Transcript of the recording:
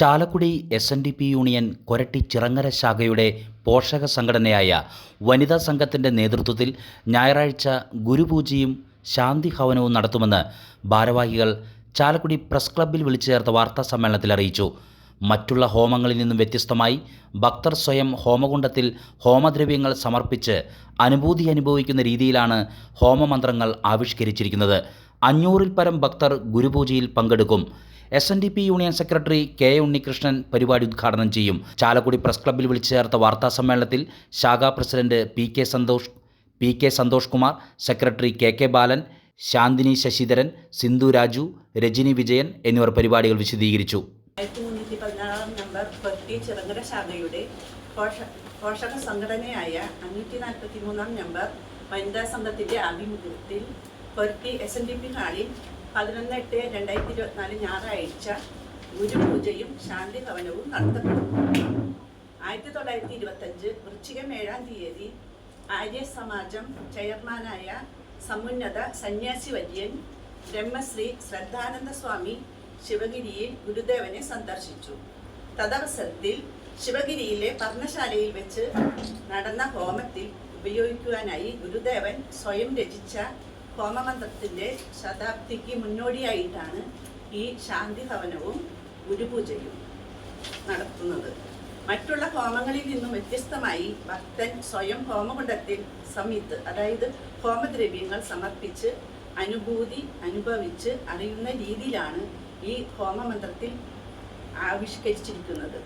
Chalakudy S N D P union Koratty Chirangara ശാഖയുടെ പോഷക സംഘടനയായ വനിതാ സംഘത്തിന്റെ നേതൃത്വത്തിൽ ഞായറാഴ്ച ഗുരുപൂജയും ശാന്തി ഹവനവും നടത്തുമെന്ന് ഭാരവാഹികൾ ചാലക്കുടി പ്രസ് ക്ലബ്ബിൽ വിളിച്ചു ചേർത്ത വാർത്താ സമ്മേളനത്തിൽ അറിയിച്ചു. മറ്റുള്ള ഹോമങ്ങളിൽ നിന്നും വ്യത്യസ്തമായി ഭക്തർ സ്വയം ഹോമകുണ്ടത്തിൽ ഹോമദ്രവ്യങ്ങൾ സമർപ്പിച്ച് അനുഭൂതി അനുഭവിക്കുന്ന രീതിയിലാണ് ഹോമമന്ത്രങ്ങൾ ആവിഷ്കരിച്ചിരിക്കുന്നത്. അഞ്ഞൂറിൽ പരം ഭക്തർ ഗുരുപൂജയിൽ പങ്കെടുക്കും. S N D P union secretary K Unnikrishnan പരിപാടി ഉദ്ഘാടനം ചെയ്യും. ചാലക്കുടി പ്രസ് ക്ലബ്ബിൽ വിളിച്ചു ചേർത്ത വാർത്താ സമ്മേളനത്തിൽ ശാഖാ president P K Santhosh P K Santhosh Kumar secretary K K Balan Shanthini Sasidharan Sindhu Raju Rajani Vijayan എന്നിവർ പരിപാടികൾ വിശദീകരിച്ചു. പോഷക സംഘടനയായ അഞ്ഞൂറ്റി നാൽപ്പത്തി മൂന്നാം നമ്പർ വനിതാ സംഘത്തിന്റെ ആഭിമുഖ്യത്തിൽ Koratty S N D P ഹാളിൽ പതിനൊന്ന് എട്ട് രണ്ടായിരത്തി ഇരുപത്തിനാല് ഞായറാഴ്ച ഗുരുപൂജയും ശാന്തി ഭവനവും നടത്തപ്പെടും. ആയിരത്തി തൊള്ളായിരത്തി ഇരുപത്തഞ്ച് വൃശ്ചികം ഏഴാം തീയതി ആര്യ സമാജം ചെയർമാനായ സമുന്നത സന്യാസി വര്യൻ ബ്രഹ്മശ്രീ ശ്രദ്ധാനന്ദ സ്വാമി ശിവഗിരിയിൽ ഗുരുദേവനെ സന്ദർശിച്ചു. തദവസരത്തിൽ ശിവഗിരിയിലെ പർണശാലയിൽ വെച്ച് നടന്ന ഹോമത്തിൽ ഉപയോഗിക്കുവാനായി ഗുരുദേവൻ സ്വയം രചിച്ച ഹോമമന്ത്രത്തിന്റെ ശതാബ്ദിക്ക് മുന്നോടിയായിട്ടാണ് ഈ ശാന്തി ഭവനവും ഗുരുപൂജയും നടത്തുന്നത്. മറ്റുള്ള ഹോമങ്ങളിൽ നിന്നും വ്യത്യസ്തമായി ഭക്തൻ സ്വയം ഹോമകുണ്ടത്തിൽ സമീത്ത് അതായത് ഹോമദ്രവ്യങ്ങൾ സമർപ്പിച്ച് അനുഭൂതി അനുഭവിച്ച് അറിയുന്ന രീതിയിലാണ് ഈ ഹോമമന്ത്രത്തിൽ ആവിഷ്കരിച്ചിരിക്കുന്നത്.